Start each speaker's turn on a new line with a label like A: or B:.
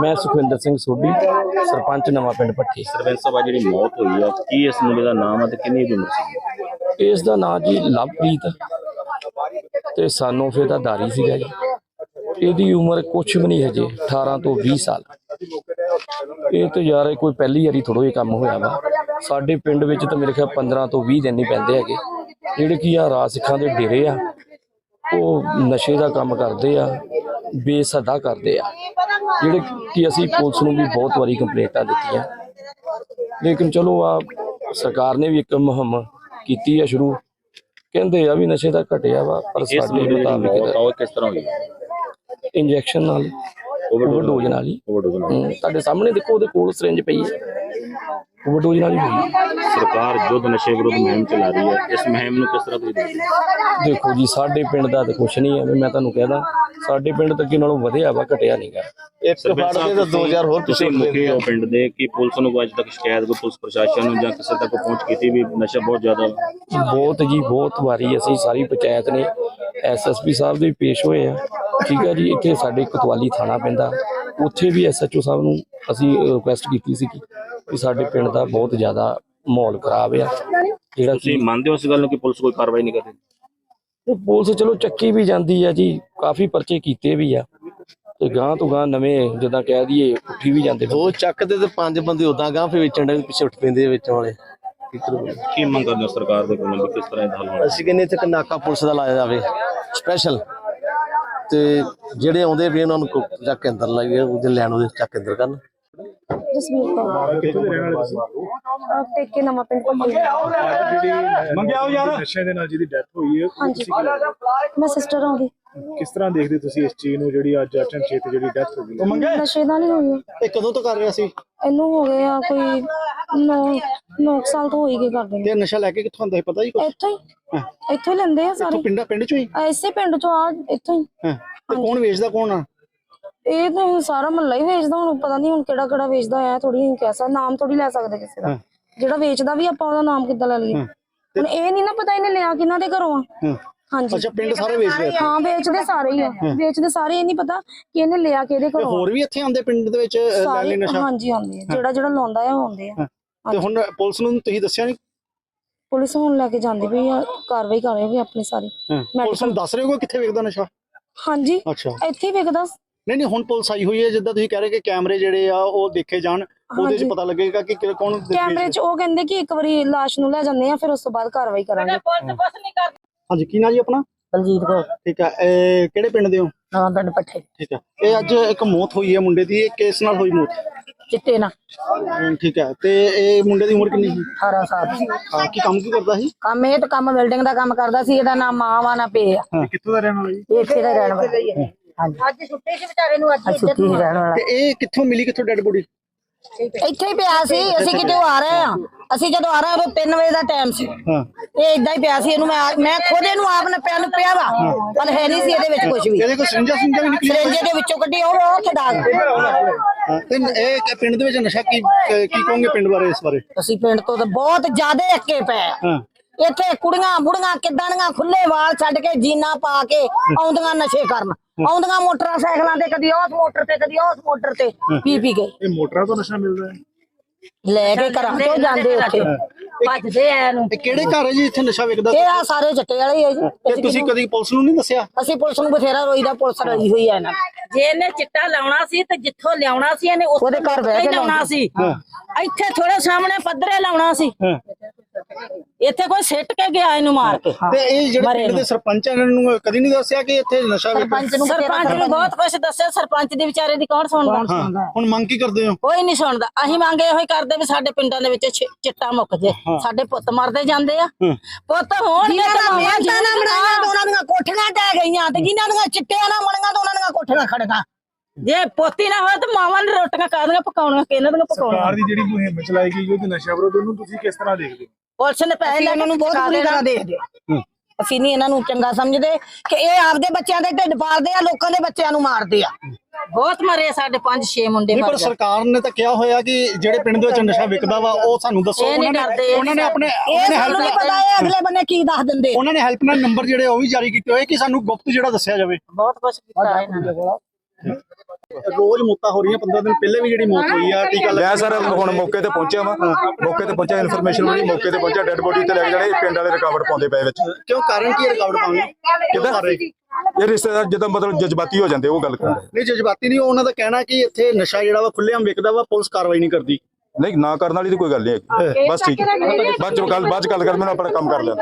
A: ਮੈਂ ਸੁਖਵਿੰਦਰ ਸਿੰਘ ਸੋਢੀ ਸਰਪੰਚ ਨਵਾਂ ਪਿੰਡ ਭੱਠੀ।
B: ਸਰਪੰਚ ਸਾਹਿਬ ਆਹ ਜਿਹੜੀ ਮੌਤ ਹੋਈ ਆ ਕੀ ਇਸ ਮੁੰਡੇ ਦਾ ਨਾਮ ਆ ਤੇ ਕਿੰਨੀ ਉਮਰ ਸੀ?
A: ਇਸ ਦਾ ਨਾਂ ਜੀ ਲਵਪ੍ਰੀਤ ਤੇ ਸਾਨੂੰ ਫਿਰ ਦਾ ਦਾਰੀ ਸੀਗਾ ਜੀ। ਇਹਦੀ ਉਮਰ ਕੁਛ ਵੀ ਨਹੀਂ ਹਜੇ 18 ਤੋਂ 20 ਸਾਲ। ਇਹ ਤੇ ਯਾਰ ਕੋਈ ਪਹਿਲੀ ਵਾਰੀ ਥੋੜੋ ਇਹ ਕੰਮ ਹੋਇਆ ਵਾ। ਸਾਡੇ ਪਿੰਡ ਵਿੱਚ ਤਾਂ ਮੇਰੇ ਖਿਆਲ 15 ਤੋਂ 20 ਦਿਨ ਹੀ ਪੈਂਦੇ ਹੈਗੇ। ਜਿਹੜੇ ਕੀ ਆ ਰਾਜ ਸਿੱਖਾਂ ਦੇ ਡੇਰੇ ਆ ਉਹ ਨਸ਼ੇ ਦਾ ਕੰਮ ਕਰਦੇ ਆ ਬੇਸਦਾ ਕਰਦੇ ਆ। ਜਿਹੜੇ ਕਿ ਅਸੀਂ ਪੁਲਿਸ ਨੂੰ ਵੀ ਬਹੁਤ ਵਾਰੀ ਕੰਪਲੇਂਟਾਂ ਦਿੱਤੀਆਂ ਲੇਕਿਨ ਚਲੋ ਆ ਸਰਕਾਰ ਨੇ ਵੀ ਇੱਕ ਮੁਹਿੰਮ ਕੀਤੀ ਆ ਸ਼ੁਰੂ। ਕਹਿੰਦੇ ਆ ਵੀ ਨਸ਼ੇ ਦਾ ਘਟਿਆ ਵਾ ਪਰ ਸਾਡੇ ਮੁਤਾਬਿਕ
B: ਕਿਸ ਤਰ੍ਹਾਂ ਹੋਈ?
A: ਇੰਜੈਕਸ਼ਨ ਨਾਲ ਓਵਰਡੋਜ਼ ਨਾਲ। ਹੀ। ਤੁਹਾਡੇ ਸਾਹਮਣੇ ਦੇਖੋ ਉਹਦੇ ਕੋਲ ਸਿਰਿੰਜ ਪਈ ਹੈ। ਓਵਰਡੋਜ਼ ਨਾਲ ਹੀ ਹੋਈ
B: ਸਰਕਾਰ ਯੁੱਧ ਨਸ਼ੇ ਵਿਰੁੱਧ ਮੁਹਿੰਮ ਚਲਾ ਰਹੀ ਹੈ। ਇਸ ਮੁਹਿੰਮ ਨੂੰ ਕਿਸ ਤਰ੍ਹਾਂ ਤੁਸੀਂ?
A: ਦੇਖੋ ਜੀ ਸਾਡੇ ਪਿੰਡ ਦਾ ਤਾਂ ਕੁਛ ਨਹੀਂ ਹੈ। ਮੈਂ ਤੁਹਾਨੂੰ ਕਹਿਦਾ ਸਾਡੇ ਪਿੰਡ ਤਾਂ ਅੱਗੇ ਨਾਲੋਂ ਵਧਿਆ ਵਾ ਘਟਿਆ ਨਹੀਂਗਾ
C: ਇੱਕ ਫੜ ਕੇ ਤਾਂ 2000 ਹੋਰ
B: ਤੁਸੀਂ
C: ਪਿੱਛੇ
B: ਮੁਖੀ ਹੋ ਪਿੰਡ ਦੇ ਕਿ ਪੁਲਿਸ ਨੂੰ ਅੱਜ ਤੱਕ ਸ਼ਿਕਾਇਤ ਕੋਈ ਪੁਲਿਸ ਪ੍ਰਸ਼ਾਸਨ ਨੂੰ ਜਾਂ ਕਿਸੇ ਤੱਕ ਪਹੁੰਚ ਕੀਤੀ ਵੀ ਨਸ਼ਾ ਬਹੁਤ ਜ਼ਿਆਦਾ।
A: ਬਹੁਤ ਜੀ ਬਹੁਤ ਵਾਰੀ ਅਸੀਂ ਸਾਰੀ ਪੰਚਾਇਤ ਨੇ ਐਸਐਸਪੀ ਸਾਹਿਬ ਦੇ ਪੇਸ਼ ਹੋਏ ਆ। ਠੀਕ ਹੈ ਜੀ ਇੱਥੇ ਸਾਡੇ ਕੋਤਵਾਲੀ ਥਾਣਾ ਪੈਂਦਾ। ਉੱਥੇ ਵੀ ਐਸਐਚਓ ਸਾਹਿਬ ਨੂੰ ਅਸੀਂ ਰਿਕੁਐਸਟ ਕੀਤੀ ਸੀ ਕਿ ਸਾਡੇ ਪਿੰਡ ਦਾ ਬਹੁਤ ਜ਼ਿਆਦਾ ਮਾਹੌਲ ਖਰਾਬ ਆ। ਜਿਹੜਾ
B: ਤੁਸੀਂ ਮੰਨਦੇ ਹੋ ਇਸ ਗੱਲ ਨੂੰ ਕਿ ਪੁਲਿਸ ਕੋਈ ਕਾਰਵਾਈ ਨਹੀਂ ਕਰਦੀ
A: ਤੇ ਪੁਲਿਸ ਚਲੋ ਚੱਕੀ ਵੀ ਜਾਂਦੀ ਆ ਜੀ ਕਾਫੀ ਪਰਚੇ ਕੀਤੇ ਵੀ ਆ। ਤੇ ਗਾਂ ਤੋਂ ਗਾਂ ਨਵੇਂ ਜਿੱਦਾਂ ਕਹਿ ਦਈਏ ਉੱਠੀ ਵੀ ਜਾਂਦੇ
C: ਦੋ ਚੱਕਦੇ ਤੇ ਪੰਜ ਬੰਦੇ ਉਦਾਂ ਗਾਂ ਫੇ ਵੇਚਣ ਦੇ ਪਿੱਛੇ ਉੱਠ ਪੈਂਦੇ ਆ ਵੇਚਣ ਵਾਲੇ। ਕੀ
B: ਮੰਗ ਕਰਦੇ ਹੋ ਸਰਕਾਰ ਦੇ ਕੋਲੋਂ ਕਿਸ ਤਰ੍ਹਾਂ ਇਹ ਹੱਲ ਹੋਣਾ?
C: ਅਸੀਂ ਕਹਿੰਦੇ ਇੱਥੇ ਇੱਕ ਨਾਕਾ ਪੁਲਿਸ ਦਾ ਲਾਇਆ ਜਾਵੇ ਸਪੈਸ਼ਲ ਤੇ ਜਿਹੜੇ ਆਉਂਦੇ ਵੀ ਉਹਨਾਂ ਨੂੰ ਚੱਕ ਕੇ ਅੰਦਰ ਲਾਈਏ ਉਹਦੇ ਲੈਣ ਉਹਦੇ ਚੱਕ ਕੇ ਅੰਦਰ ਕਰਨ।
D: ਜਸਮੀਤ ਕੌਰ
E: ਕਿੱਥੋਂ ਦੇ ਰਹਿਣ ਵਾਲੇ ਤੁਸੀਂ
D: ਅਹ ਟੇਕੇ ਨਵਾਂ ਪਿੰਡ ਭੱਟੀ
E: ਅੱਜ ਜਿਹੜੀ ਮੰਗਿਆ ਹੋ ਯਾਰ। ਨਸ਼ੇ ਦੇ ਨਾਲ ਜਿਹਦੀ ਡੈਥ ਹੋਈ ਹੈ ਉਹ
D: ਹਾਂਜੀ।
E: ਤੁਸੀਂ ਕੀ ਲੱਗਦਾ?
D: ਮੈਂ ਸਿਸਟਰ ਆਉਂਦੀ
E: ਕਿਸ ਤਰ੍ਹਾਂ ਦੇਖਦੇ ਤੁਸੀਂ ਇਸ ਚੀਜ਼ ਨੂੰ ਜਿਹੜੀ ਅੱਜ ਅਚਨ ਚੇਤ ਜਿਹੜੀ ਡੈਥ ਹੋ ਗਈ?
D: ਨਸ਼ੇ ਨਾਲ ਹੀ ਹੋਈ ਆ।
C: ਇਹ ਕਦੋਂ ਤੋਂ ਕਰ ਰਿਹਾ ਸੀ?
D: ਇਹਨੂੰ ਹੋ ਗਏ ਆ ਕੋਈ 9 9 ਸਾਲ ਤੋਂ ਹੋਈ ਗਏ ਕਰਦੇ ਨੇ।
C: ਤੇ ਨਸ਼ਾ ਲੈ ਕੇ ਕਿੱਥੋਂ ਆਉਂਦਾ ਸੀ ਪਤਾ ਹੀ ਕੁਛ?
D: ਇੱਥੋਂ ਹੀ। ਇੱਥੋਂ ਹੀ ਲੈਂਦੇ ਆ ਸਾਰੇ।
C: ਪਿੰਡਾਂ ਪਿੰਡ ਚੋਂ ਹੀ?
D: ਐਸੇ ਪਿੰਡ ਚੋਂ ਆ ਇੱਥੋਂ ਹੀ।
C: ਹਾਂ। ਤੇ ਕੌਣ ਵੇਚਦਾ ਕੌਣ ਆ?
D: ਇਹ ਤਾਂ ਸਾਰਾ ਮਹੱਲਾ ਹੀ ਵੇਚਦਾ ਹੁਣ ਪਤਾ ਨਹੀਂ ਹੁਣ ਕਿਹੜਾ ਕਿਹੜਾ ਵੇਚਦਾ ਆ ਥੋੜੀ ਹੁਣ ਕਹਿ ਸਕਦਾ ਨਾਮ ਥੋੜੀ ਲੈ ਸਕਦੇ ਕਿਸੇ ਦਾ। ਜਿਹੜਾ ਵੇਚਦਾ ਵੀ ਆਪਾਂ ਉਹਦਾ ਨਾਮ ਕਿੱਦਾਂ ਲੈ ਲਈਏ? ਹੁਣ ਇਹ ਨਹੀਂ ਨਾ ਪਤਾ ਇਹਨੇ ਲਿਆ ਕਿਹਨਾਂ ਦੇ ਘਰੋਂ ਆ।
C: ਹਾਂ।
D: ਹਾਂਜੀ।
C: ਅੱਛਾ ਪਿੰਡ ਸਾਰੇ ਵੇਚਦੇ ਆ
D: ਹਾਂ ਵੇਚਦੇ ਸਾਰੇ ਹੀ ਆ। ਵੇਚਦੇ ਸਾਰੇ ਇਹ ਨਹੀਂ ਪਤਾ ਕਿ ਇਹਨੇ ਲਿਆ ਕਿਹਦੇ ਘਰੋਂ।
C: ਹੋਰ ਵੀ ਇੱਥੇ ਆਉਂਦੇ ਪਿੰਡ ਦੇ ਵਿੱਚ ਲੈ ਲਈ ਨਸ਼ਾ?
D: ਹਾਂਜੀ ਆਉਂਦੇ ਆ ਜਿਹੜਾ ਜਿਹੜਾ ਲਾਉਂਦਾ ਆ ਆਉਂਦੇ ਆ।
C: ਤੇ ਹੁਣ ਪੁਲਿਸ ਨੂੰ ਤੁਸੀਂ ਦੱਸਿਆ ਨਹੀਂ
D: ਪੁਲਿਸ ਹੁਣ ਲੈ ਕੇ ਜਾਂਦੀ ਪਈ ਆ ਕਾਰਵਾਈ ਕਰ ਰਹੀ ਵੀ ਆਪਣੀ ਸਾਰੀ।
C: ਪੁਲਿਸ ਨੂੰ ਦੱਸ ਰਹੇ ਹੋ ਕਿੱਥੇ ਵੇਚਦਾ ਨਸ਼ਾ?
D: ਹਾਂਜੀ।
C: ਅੱਛਾ।
D: ਇੱਥੇ ਹੀ ਵਿਕਦਾ
C: ਨਹੀਂ ਨਹੀਂ ਹੁਣ ਪੁਲਿਸ ਆਈ ਹੋਈ ਹੈ ਜਿੱਦਾਂ ਤੁਸੀਂ ਕਹਿ ਰਹੇ ਕਿ ਕੈਮਰੇ ਜਿਹੜੇ ਆ ਉਹ ਦੇਖੇ ਜਾਣ ਉਹਦੇ 'ਚ
D: ਹਾਂਜੀ।
C: ਪਤਾ ਲੱਗੇਗਾ ਕਿ ਕਿ- ਕੌਣ
D: ਕੈਮਰੇ 'ਚ ਉਹ ਕਹਿੰਦੇ ਕਿ ਇੱਕ ਵਾਰੀ ਲਾਸ਼ ਨੂੰ ਲੈ ਜਾਂਦੇ ਆ ਫਿਰ ਉਸ ਤੋਂ ਬਾਅਦ ਕਾਰਵਾਈ ਕਰਾਂਗੇ।
C: ਹਾਂਜੀ ਕੀ ਨਾਂ ਜੀ ਆਪਣਾ?
F: ਬਲਜੀਤ ਕੌਰ।
C: ਠੀਕ ਆ ਇਹ ਕਿਹੜੇ ਪਿੰਡ ਦੇ ਹੋ?
F: ਨਵਾਂ ਪਿੰਡ ਪੱਠੇ।
C: ਠੀਕ ਆ ਇਹ ਅੱਜ ਇੱਕ ਮੌਤ ਹੋਈ ਹੈ ਮੁੰਡੇ ਦੀ ਇਹ ਕਿਸ ਨਾਲ ਹੋਈ ਮੌਤ?
F: ਚਿੱਟੇ ਨਾ
C: ਠੀਕ ਹੈ ਤੇ ਇਹ ਮੁੰਡੇ ਦੀ ਉਮਰ ਕਿੰਨੀ ਸੀ?
F: 18 ਸਾਲ।
C: ਹਾਂ ਕੀ ਕੰਮ ਕੀ ਕਰਦਾ ਸੀ?
F: ਕੰਮ ਇਹ ਤਾਂ ਕੰਮ ਬਿਲਡਿੰਗ ਦਾ ਕੰਮ ਕਰਦਾ ਸੀ ਇਹਦਾ ਨਾਮ ਮਾਂ ਵਾ ਨਾ ਪੇ ਆ।
E: ਕਿੱਥੋਂ ਦਾ ਰਹਿਣ ਵਾਲਾ ਜੀ?
F: ਇਹ ਇੱਥੇ ਦਾ ਰਹਿਣ ਵਾਲਾ। ਹਾਂਜੀ। ਅੱਜ ਛੁੱਟੀ ਸੀ ਵਿਚਾਰੇ ਨੂੰ ਅੱਜ ਛੁੱਟੀ ਸੀ ਰਹਿਣ ਵਾਲਾ।
C: ਤੇ ਇਹ ਕਿੱਥੋਂ ਮਿਲੀ ਕਿੱਥੋਂ ਡੈਡ ਬੋਡੀ?
F: ਇੱਥੇ ਹੀ ਪਿਆ ਸੀ ਅਸੀਂ ਕਿਤੇ ਆ ਰਹੇ ਆ ਅਸੀਂ ਜਦੋਂ ਆ ਰਹੇ ਉਦੋਂ 3 ਵਜੇ ਦਾ ਟਾਈਮ ਸੀ।
C: ਹਾਂ।
F: ਇਹ ਇਦਾਂ ਹੀ ਪਿਆ ਸੀ ਇਹਨੂੰ ਮੈਂ ਮੈਂ ਖੁਦ ਇਹਨੂੰ ਆਪ ਨੇ ਪਿਆ ਵਾ। ਪਰ ਹੈ ਨਹੀਂ ਸੀ ਇਹਦੇ ਵਿੱਚ ਕੁਝ ਵੀ।
C: ਇਹਦੇ ਕੋਲ ਸਿੰਜਾ ਸਿੰਜਾ ਵੀ ਨਿਕਲੀ
F: ਸਰੰਜੇ ਦੇ ਵਿੱਚੋਂ ਕੱਢੀ ਉਹ ਉਹ ਉੱਥੇ ਡਾਗ
C: ਹਾਂ, ਤੇ ਇਹ ਕਿ ਪਿੰਡ ਦੇ ਵਿੱਚ ਨਸ਼ਾ ਕੀ ਕੀ ਕਹੋਗੇ ਪਿੰਡ ਬਾਰੇ ਇਸ ਬਾਰੇ?
F: ਅਸੀਂ ਪਿੰਡ ਤੋਂ ਤਾਂ ਬਹੁਤ ਜ਼ਿਆਦਾ ਅੱਕੇ ਪਏ। ਆ।
C: ਹਾਂ
F: ਇੱਥੇ ਕੁੜੀਆਂ ਬੁੜੀਆਂ ਕਿੱਦਾਂ ਦੀਆਂ ਖੁੱਲੇ ਵਾਲ ਛੱਡ ਕੇ ਜੀਨਾ ਪਾ ਕੇ ਆਉਂਦੀਆਂ ਨਸ਼ੇ ਕਰਨ। ਆਉਂਦੀਆਂ ਮੋਟਰਸਾਈਕਲਾਂ ਤੇ ਕਦੀ ਉਸ ਮੋਟਰ ਤੇ ਕਦੀ ਉਸ ਮੋਟਰ ਤੇ ਪੀ ਪੀ ਕੇ।
E: ਇਹ ਮੋਟਰਾਂ ਤੋਂ ਨਸ਼ਾ ਮਿਲਦਾ ਹੈ?
F: ਲੈ ਕੇ ਘਰਾਂ ਤੋਂ ਜਾਂਦੇ ਉੱਥੇ। ਭੱਜਦੇ ਆ ਇਹਨੂੰ।
C: ਇਹ ਕਿਹੜੇ ਘਰ ਹੈ ਜੀ ਇੱਥੇ ਨਸ਼ਾ ਵਿਕਦਾ
F: ਇਹ ਆ ਸਾਰੇ ਚਿੱਟੇ ਵਾਲੇ ਹੀ ਆ ਜੀ।
C: ਤੇ ਤੁਸੀਂ ਕਦੀ ਪੁਲਿਸ ਨੂੰ ਨਹੀਂ ਦੱਸਿਆ?
F: ਅਸੀਂ ਪੁਲਿਸ ਨੂੰ ਬਥੇਰਾ ਰੋਈਦਾ ਪੁਲਿਸ ਰੋਈ ਹੋਈ ਆ ਇਹਨਾਂ ਨਾਲ।
G: ਜੇ ਇਹਨੇ ਚਿੱਟਾ ਲਾਉਣਾ ਸੀ ਤੇ ਜਿੱਥੋਂ ਲਿਆਉਣਾ ਸੀ ਇਹਨੇ
F: ਉਹਦੇ ਘਰ ਬਹਿ ਕੇ
G: ਲਾਉਣਾ ਸੀ। ਇੱਥੇ ਥੋੜੇ ਸਾਹਮਣੇ ਪੱਧਰੇ ਲਾਉਣਾ ਸੀ।
C: ਹਾਂ।
G: ਇੱਥੇ ਕੋਈ ਸਿੱਟ ਕੇ ਗਿਆ ਇਹਨੂੰ ਮਾਰ ਕੇ।
C: ਤੇ ਇਹ ਜਿਹੜੇ
G: ਮਰੇ
C: ਪਿੰਡ ਦੇ ਸਰਪੰਚ ਆ, ਇਹਨਾਂ ਨੂੰ ਕਦੀ ਨਹੀਂ ਦੱਸਿਆ ਕਿ ਇੱਥੇ ਨਸ਼ਾ ਵਿਕਦਾ
F: ਸਰਪੰਚ ਨੂੰ
G: ਸਰਪੰਚ ਨੂੰ ਬਹੁਤ ਕੁਝ ਦੱਸਿਆ ਸਰਪੰਚ ਦੀ ਵਿਚਾਰੇ ਦੀ ਕੌਣ ਸੁਣਦਾ?
C: ਹਾਂ? ਹੁਣ ਮੰਗ ਕੀ ਕਰਦੇ ਹੋ?
G: ਕੋਈ ਨਹੀਂ ਸੁਣਦਾ। ਅਸੀਂ ਮੰਗੇ ਇਹੋ ਹੀ ਕਰਦੇ ਵੀ ਸਾਡੇ ਪਿੰਡਾਂ ਦੇ ਵਿੱਚ ਛਿ- ਚਿੱਟਾ ਮੁੱਕ ਜੇ। ਸਾਡੇ ਪੁੱਤ ਮਰਦੇ ਜਾਂਦੇ ਆ। ਪੁੱਤ ਹੋਣਗੇ
F: ਜਿਨ੍ਹਾਂ
G: ਤੇ
F: ਦਾ ਮਿਹਨਤਾਂ ਨਾ। ਬਣਾਈਆਂ ਤੇ ਉਹਨਾਂ ਦੀਆਂ ਕੋਠੀਆਂ ਟਹਿ ਗਈਆਂ ਤੇ ਜਿਨ੍ਹਾਂ ਦੀਆਂ ਚਿੱਟਿਆਂ ਨਾ ਬਣੀਆਂ ਤੇ ਉਹਨਾਂ ਦੀਆਂ ਕੋਠੀਆਂ ਖੜੀਆਂ
G: ਜੇ ਪੋਤੀ ਨਾ ਹੋਏ ਤਾਂ ਮਾਵਾਂ ਨੇ ਰੋਟੀਆਂ ਕਾਹਦੀਆਂ ਪਕਾਉਣੀਆਂ ਕਿਹਨਾਂ ਦੀਆਂ ਪਕਾਉਣੀਆਂ?
E: ਸਰਕਾਰ ਦੀ ਜਿਹੜੀ ਮੁਹਿੰਮ ਚਲਾਈ ਗਈ ਉਹਦੀ ਨਸ਼ਾ ਵਿਰੋਧ ਉਹਨੂੰ ਤੁਸੀਂ ਕਿਸ ਤਰ੍ਹਾਂ ਦੇਖਦੇ ਹੋ?
G: ਪੁਲਿਸ ਨੇ ਪੈਸੇ ਲੈ
F: ਇਹਨਾਂ
G: ਕੇ
F: ਨੂੰ ਬਹੁਤ ਬੁਰੀ। ਤਰ੍ਹਾਂ ਦੇਖਦੇ ਅਸੀਂ ਨਹੀਂ ਇਹਨਾਂ ਨੂੰ ਚੰਗਾ ਸਮਝਦੇ ਕਿ ਇਹ ਆਪਦੇ ਬੱਚਿਆਂ ਦੇ ਢਿੱਡ ਪਾਲਦੇ ਆ ਲੋਕਾਂ ਦੇ ਬੱਚਿਆਂ ਨੂੰ ਮਾਰਦੇ ਆ।
G: ਬਹੁਤ ਮਰੇ ਸਾਡੇ 5-6 ਮੁੰਡੇ ਮਰ
C: ਪਰ
G: ਗਏ।
C: ਸਰਕਾਰ ਨੇ ਤਾਂ ਕਿਹਾ ਹੋਇਆ ਕਿ ਜਿਹੜੇ ਪਿੰਡ ਦੇ ਵਿੱਚ ਨਸ਼ਾ ਵਿਕਦਾ ਵਾ ਉਹ ਸਾਨੂੰ ਦੱਸੋ।
G: ਇਹ ਨਹੀਂ
C: ਉਹਨਾਂ ਨੇ
G: ਡਰਦੇ,
C: ਉਹਨਾਂ ਆਪਣੇ
F: ਇਹ
C: ਉਹਨਾਂ
F: ਸਾਨੂੰ ਨਹੀਂ
C: ਹੈਲਪ
F: ਪਤਾ ਇਹ ਅਗਲੇ ਬੰਨੇ ਕੀ ਦੱਸ ਦਿੰਦੇ।
C: ਉਹਨਾਂ ਨੇ ਹੈਲਪਲਾਈਨ ਨੰਬਰ ਜਿਹੜੇ ਉਹ ਵੀ ਜਾਰੀ ਕੀਤੇ ਹੋਏ ਕਿ ਸਾਨੂੰ ਗੁਪਤ ਜਿਹੜਾ ਦੱਸਿਆ ਜਾਵੇ।
G: ਬਹੁਤ ਕੁਝ ਕੀਤਾ ਇਹਨਾਂ ਨੇ।
C: ਰੋਜ਼ ਮੌਤਾਂ ਹੋ ਰਹੀਆਂ 15 ਦਿਨ ਪਹਿਲੇ ਵੀ ਜਿਹੜੀ ਮੌਤ ਹੋਈ ਆ ਟੀਕਾ
H: ਮੈਂ ਸਰ ਹੁਣ ਮੌਕੇ ਤੇ ਪਹੁੰਚਿਆ ਵਾਂ ਮੌਕੇ ਤੇ ਪਹੁੰਚਿਆ ਇਨਫੋਰਮੇਸ਼ਨ ਮਿਲੀ ਮੌਕੇ ਤੇ ਪਹੁੰਚਿਆ ਡੈੱਡ ਬੋਡੀ ਤੇ ਲੈ ਕੇ ਜਾਣੇ ਪਿੰਡ ਵਾਲੇ ਰਕਾਵਟ ਪਾਉਂਦੇ ਪਏ ਵਿੱਚ।
C: ਕਿਉਂ ਕਾਰਨ ਕੀ ਰਿਕਾਰਡ ਪਾਉਂਗੇ ਕਿਉਂ
H: ਕਿੱਦਾਂ?
C: ਕਰ ਰਹੇ?
H: ਇਹ ਰਿਸ਼ਤੇਦਾਰ ਜਦੋਂ ਮਤਲਬ ਜਜ਼ਬਾਤੀ ਹੋ ਜਾਂਦੇ ਉਹ ਗੱਲ ਕਰਦੇ।
C: ਨਹੀਂ ਜਜ਼ਬਾਤੀ ਨਹੀਂ ਉਹਨਾਂ ਦਾ ਕਹਿਣਾ ਕਿ ਇੱਥੇ ਨਸ਼ਾ ਜਿਹੜਾ ਵਾ ਖੁੱਲ੍ਹੇਆਮ ਵਿਕਦਾ ਵਾ ਪੁਲਿਸ ਕਾਰਵਾਈ ਨਹੀਂ ਕਰਦੀ।
H: ਨਹੀਂ ਨਾ ਕਰਨ ਵਾਲੀ ਤਾਂ ਕੋਈ ਗੱਲ ਨਹੀਂ ਬਸ ਠੀਕ। ਹੈ ਬਾਅਦ ਚ ਗੱਲ ਬਾਅਦ ਚ ਗੱਲ ਕਰ ਮੈਨੂੰ ਆਪਣਾ ਕੰਮ ਕਰ ਲੈਣ